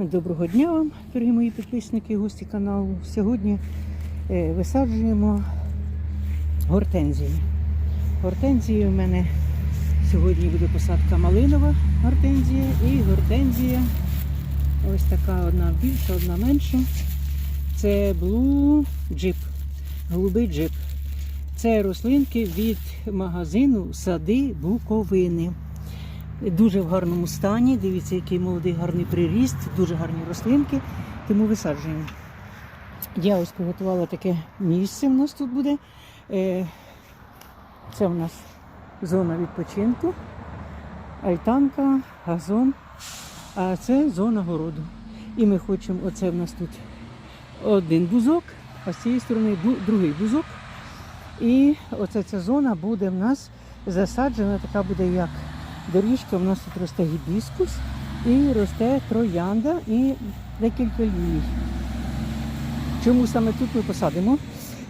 Доброго дня вам, дорогі мої підписники і гості каналу. Сьогодні е, висаджуємо гортензії. Гортензії у мене сьогодні буде посадка малинова гортензія і гортензія. Ось така одна більша, одна менша. Це Blue Jeep, голубий джип. Це рослинки від магазину Сади Буковини. Дуже в гарному стані. Дивіться, який молодий гарний приріст, дуже гарні рослинки, тому висаджуємо. Я ось приготувала таке місце. У нас тут буде. Е, Це у нас зона відпочинку, альтанка, газон. А це зона городу. І ми хочемо, оце в нас тут один бузок, а з цієї сторони другий бузок. І оця ця зона буде в нас засаджена, така буде як доріжка. У нас тут росте гібіскус і росте троянда і декілька лілій. Чому саме тут ми посадимо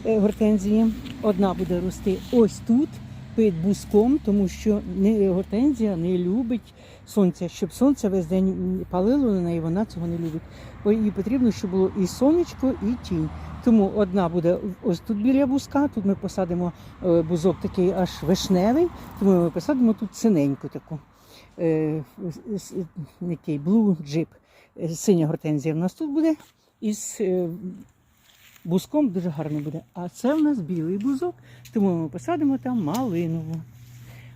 е, гортензії? Одна буде рости ось тут, під буском, тому що гортензія не любить сонця. Щоб сонце весь день палило на неї, вона цього не любить. Їй потрібно, щоб було і сонечко, і тінь. Тому одна буде ось тут біля буска, тут ми посадимо е, бузок такий аж вишневий, тому ми посадимо тут синеньку таку. Е, який Blue Jeep. Е, Синя гортензія в нас тут буде із е, бузком дуже гарно буде. А це в нас білий бузок, тому ми посадимо там малинову.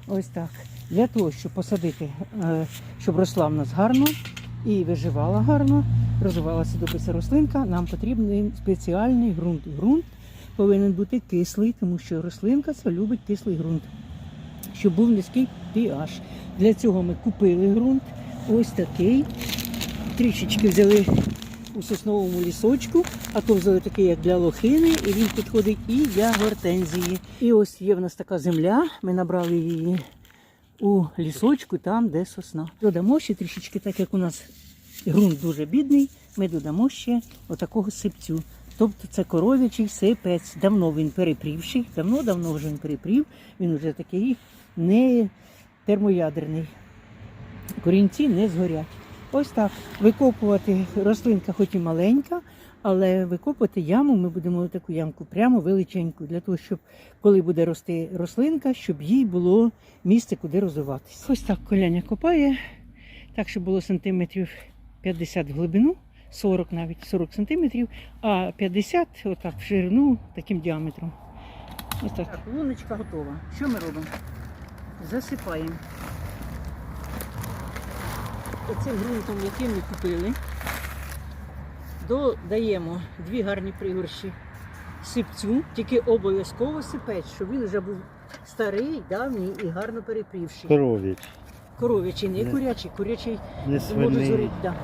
Ось так. Для того, щоб посадити, щоб росла в нас гарно і виживала гарно, розвивалася добре рослинка, нам потрібен спеціальний ґрунт. Ґрунт повинен бути кислий, тому що рослинка це любить кислий ґрунт, щоб був низький pH. Для цього ми купили ґрунт ось такий. Трішечки взяли у сосновому лісочку, а то взяли такий, як для лохини, і він підходить і для гортензії. І ось є в нас така земля, ми набрали її у лісочку, там, де сосна. Додамо ще трішечки, так як у нас ґрунт дуже бідний, ми додамо ще отакого сипцю. Тобто це коров'ячий сипець. Давно він перепрівший, давно-давно вже він перепрів, він вже такий не термоядерний. Корінці не згорять. Ось так. Викопувати рослинка, хоч і маленька, але викопувати яму ми будемо таку ямку прямо величеньку, для того, щоб коли буде рости рослинка, щоб їй було місце, куди розвиватися. Ось так коляня копає, так, щоб було сантиметрів 50 в глибину, 40 навіть 40 сантиметрів, а 50 отак в ширину таким діаметром. Ось так. Так, луночка готова. Що ми робимо? Засипаємо. Оцим ґрунтом, який ми купили, додаємо дві гарні пригорші сипцю, тільки обов'язково сипець, щоб він вже був старий, давній і гарно перепрівший. Коров'яч, Коров'ячий, не Не. курячий, курячий не може згоріти. Да.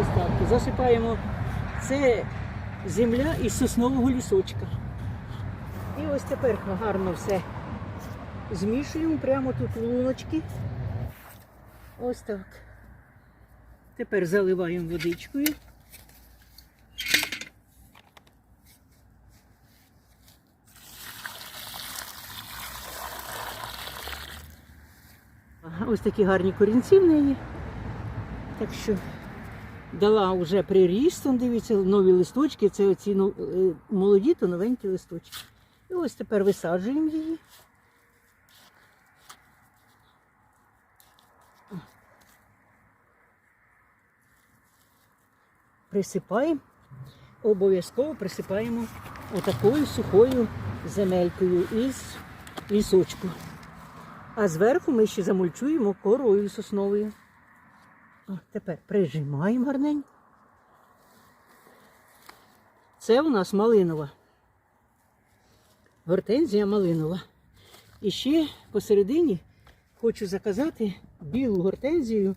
Ось так. Засипаємо. Це земля із соснового лісочка. І ось тепер гарно все змішуємо прямо тут луночки. Ось так. Тепер заливаємо водичкою. Ось такі гарні корінці в неї. Так що дала вже приріст, дивіться, нові листочки, це оці ну, е, молоді, то новенькі листочки. І ось тепер висаджуємо її. Присипаємо, обов'язково присипаємо отакою сухою земелькою із лісочку. А зверху ми ще замульчуємо корою сосновою. О, тепер прижимаємо гарненько. Це у нас малинова. Гортензія малинова. І ще посередині хочу заказати білу гортензію,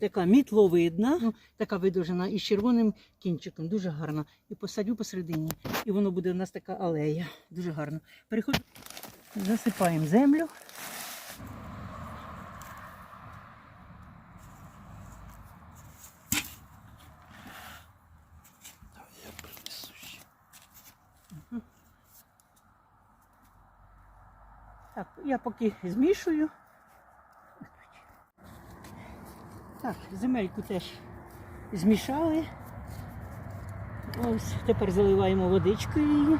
така мітловидна, ну, така видовжена із червоним кінчиком, дуже гарна. І посадю посередині. І воно буде у нас така алея. Дуже гарно. Переход... Засипаємо землю. Так, я поки змішую. Так, земельку теж змішали. Ось тепер заливаємо водичкою її.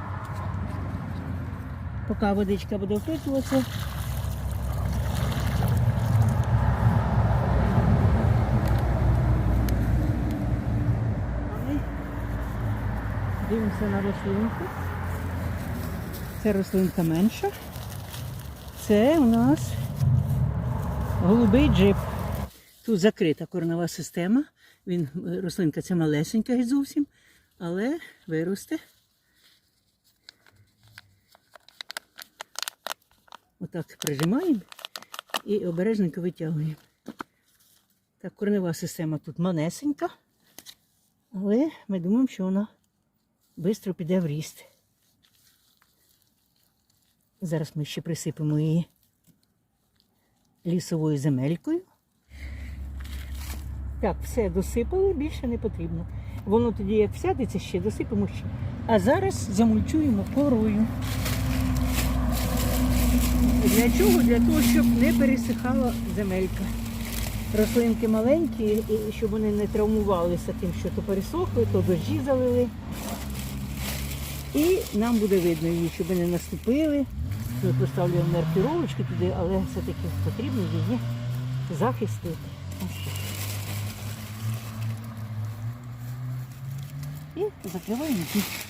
Поки водичка буде впитуватися. Дивимося на рослинку. Це рослинка менша. Це у нас голубий джип. Тут закрита корнова система. Він, е, рослинка ця малесенька зовсім, але виросте. Отак прижимаємо і обережненько витягуємо. Так, корнева система тут манесенька, але ми думаємо, що вона швидко піде в ріст. Зараз ми ще присипемо її лісовою земелькою. Так, все досипали, більше не потрібно. Воно тоді, як всядеться, ще досипемо ще. А зараз замульчуємо корою. Для чого? Для того, щоб не пересихала земелька. Рослинки маленькі, і щоб вони не травмувалися тим, що то пересохли, то дощі залили. І нам буде видно її, щоб не наступили. Ми поставлюємо маркіровочки туди, але все-таки потрібно її захистити. Ось так. І закриваємо їх.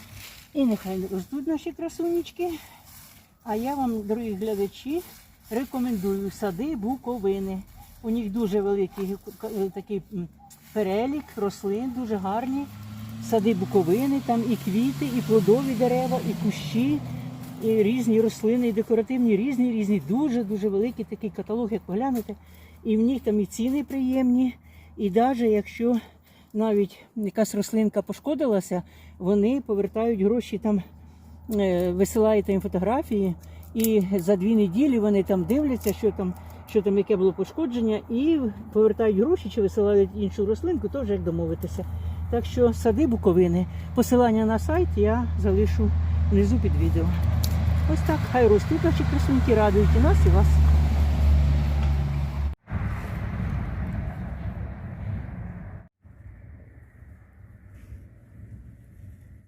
І нехай ростуть наші красунечки. А я вам, дорогі глядачі, рекомендую сади буковини. У них дуже великий е, такий перелік рослин, дуже гарні. Сади буковини, там і квіти, і плодові дерева, і кущі, і різні рослини, і декоративні, різні, різні. Дуже-дуже великий такий каталог, як поглянете. І в них там і ціни приємні. І навіть якщо навіть якась рослинка пошкодилася, вони повертають гроші там е, висилаєте їм фотографії, і за дві неділі вони там дивляться, що там, що там яке було пошкодження, і повертають гроші чи висилають іншу рослинку, то вже як домовитися. Так що сади буковини. Посилання на сайт я залишу внизу під відео. Ось так, хай ростуть наші красунки, радують і нас, і вас.